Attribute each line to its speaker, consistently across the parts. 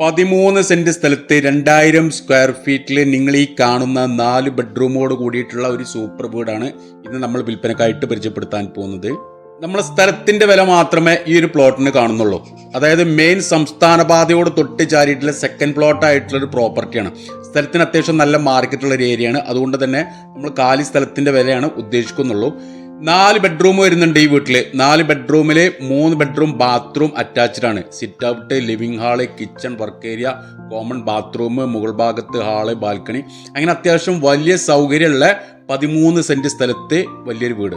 Speaker 1: പതിമൂന്ന് സെന്റ് സ്ഥലത്ത് രണ്ടായിരം സ്ക്വയർ ഫീറ്റിൽ നിങ്ങൾ ഈ കാണുന്ന നാല് ബെഡ്റൂമോട് കൂടിയിട്ടുള്ള ഒരു സൂപ്പർ വീടാണ് ഇന്ന് നമ്മൾ വിൽപ്പനക്കായിട്ട് പരിചയപ്പെടുത്താൻ പോകുന്നത്. നമ്മളെ സ്ഥലത്തിന്റെ വില മാത്രമേ ഈ ഒരു പ്ലോട്ടിന് കാണുന്നുള്ളൂ. അതായത് മെയിൻ സംസ്ഥാന പാതയോട് തൊട്ട് ചാരിയിട്ടുള്ള സെക്കൻഡ് പ്ലോട്ട് ആയിട്ടുള്ള ഒരു പ്രോപ്പർട്ടിയാണ് സ്ഥലത്തിന് അത്യാവശ്യം നല്ല മാർക്കറ്റുള്ള ഒരു ഏരിയയാണ് അതുകൊണ്ട് തന്നെ നമ്മൾ കാലി സ്ഥലത്തിന്റെ വിലയാണ് ഉദ്ദേശിക്കുന്നുള്ളൂ. നാല് ബെഡ്റൂം വരുന്നുണ്ട് ഈ വീട്ടിൽ നാല് ബെഡ്റൂമിൽ മൂന്ന് ബെഡ്റൂം ബാത്റൂം അറ്റാച്ച്ഡ് ആണ്. Sit out living hall kitchen work area common bathroom മുകൾ ഭാഗത്ത് ഹാൾ ബാൽക്കണി അങ്ങനെ അത്യാവശ്യം വലിയ സൗകര്യമുള്ള പതിമൂന്ന് സെന്റ് സ്ഥലത്ത് വലിയൊരു വീട്.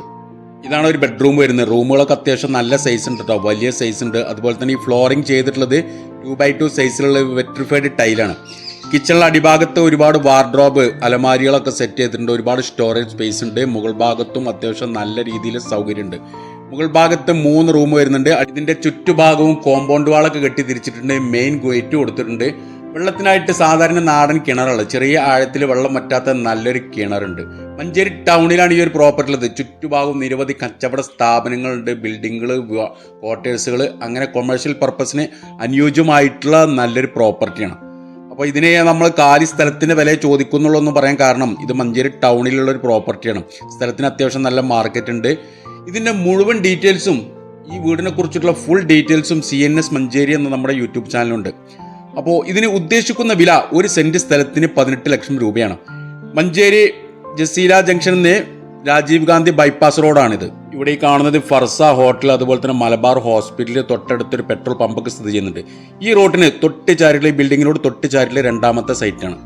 Speaker 1: ഇതാണ് ഒരു ബെഡ്റൂം വരുന്നത്. റൂമുകളൊക്കെ അത്യാവശ്യം നല്ല സൈസ് ഉണ്ട് കേട്ടോ വലിയ സൈസ് ഉണ്ട്. അതുപോലെ തന്നെ ഈ ഫ്ലോറിംഗ് ചെയ്തിട്ടുള്ളത് ടു ബൈ ടു സൈസിലുള്ള വെട്രിഫൈഡ് ടൈലാണ് കിച്ചണിലെ അടിഭാഗത്ത് ഒരുപാട് വാർഡ്രോബ് അലമാരികളൊക്കെ സെറ്റ് ചെയ്തിട്ടുണ്ട്. ഒരുപാട് സ്റ്റോറേജ് സ്പേസ് ഉണ്ട്. മുകൾ ഭാഗത്തും അത്യാവശ്യം നല്ല രീതിയിൽ സൗകര്യമുണ്ട്. മുകൾ ഭാഗത്ത് മൂന്ന് റൂം വരുന്നുണ്ട്. ഇതിന്റെ ചുറ്റുഭാഗവും കോമ്പൗണ്ട് വാളൊക്കെ കെട്ടി തിരിച്ചിട്ടുണ്ട്. മെയിൻ ഗേറ്റ് കൊടുത്തിട്ടുണ്ട്. വെള്ളത്തിനായിട്ട് സാധാരണ നാടൻ കിണറുകൾ ചെറിയ ആഴത്തിൽ വെള്ളം പറ്റാത്ത നല്ലൊരു കിണറുണ്ട്. മഞ്ചേരി ടൗണിലാണ് ഈ ഒരു പ്രോപ്പർട്ടി ഉള്ളത്. ചുറ്റുഭാഗവും നിരവധി കച്ചവട സ്ഥാപനങ്ങളുണ്ട്. ബിൽഡിങ്ങുകൾ ക്വാർട്ടേഴ്സുകൾ അങ്ങനെ കൊമേഴ്ഷ്യൽ പർപ്പസിന് അനുയോജ്യമായിട്ടുള്ള നല്ലൊരു പ്രോപ്പർട്ടിയാണ് അപ്പോൾ ഇതിനെ നമ്മൾ കാലി സ്ഥലത്തിന്റെ വില ചോദിക്കുന്നുള്ളൂ എന്ന് പറയാൻ കാരണം ഇത് മഞ്ചേരി ടൗണിലുള്ള ഒരു പ്രോപ്പർട്ടിയാണ്. സ്ഥലത്തിന് അത്യാവശ്യം നല്ല മാർക്കറ്റ് ഉണ്ട്. ഇതിന്റെ മുഴുവൻ ഡീറ്റെയിൽസും ഈ വീടിനെ കുറിച്ചിട്ടുള്ള ഫുൾ ഡീറ്റെയിൽസും സി എൻ എസ് മഞ്ചേരി എന്ന നമ്മുടെ യൂട്യൂബ് ചാനലുണ്ട് അപ്പോൾ ഇതിന് ഉദ്ദേശിക്കുന്ന വില ഒരു സെന്റ് സ്ഥലത്തിന് പതിനെട്ട് ലക്ഷം രൂപയാണ്. മഞ്ചേരി ജസീല ജംഗ്ഷനിൽ നിന്ന് രാജീവ് ഗാന്ധി ബൈപ്പാസ് റോഡാണിത്. ഇവിടെ ഈ കാണുന്നത് ഫർസ ഹോട്ടൽ അതുപോലെ തന്നെ മലബാർ ഹോസ്പിറ്റലിൽ തൊട്ടടുത്തൊരു പെട്രോൾ പമ്പൊക്കെ സ്ഥിതി ചെയ്യുന്നുണ്ട്. ഈ റോഡിന് തൊട്ട് ചാരിലെ ബിൽഡിങ്ങിനോട് തൊട്ട് ചാരിലെ രണ്ടാമത്തെ സൈറ്റാണ്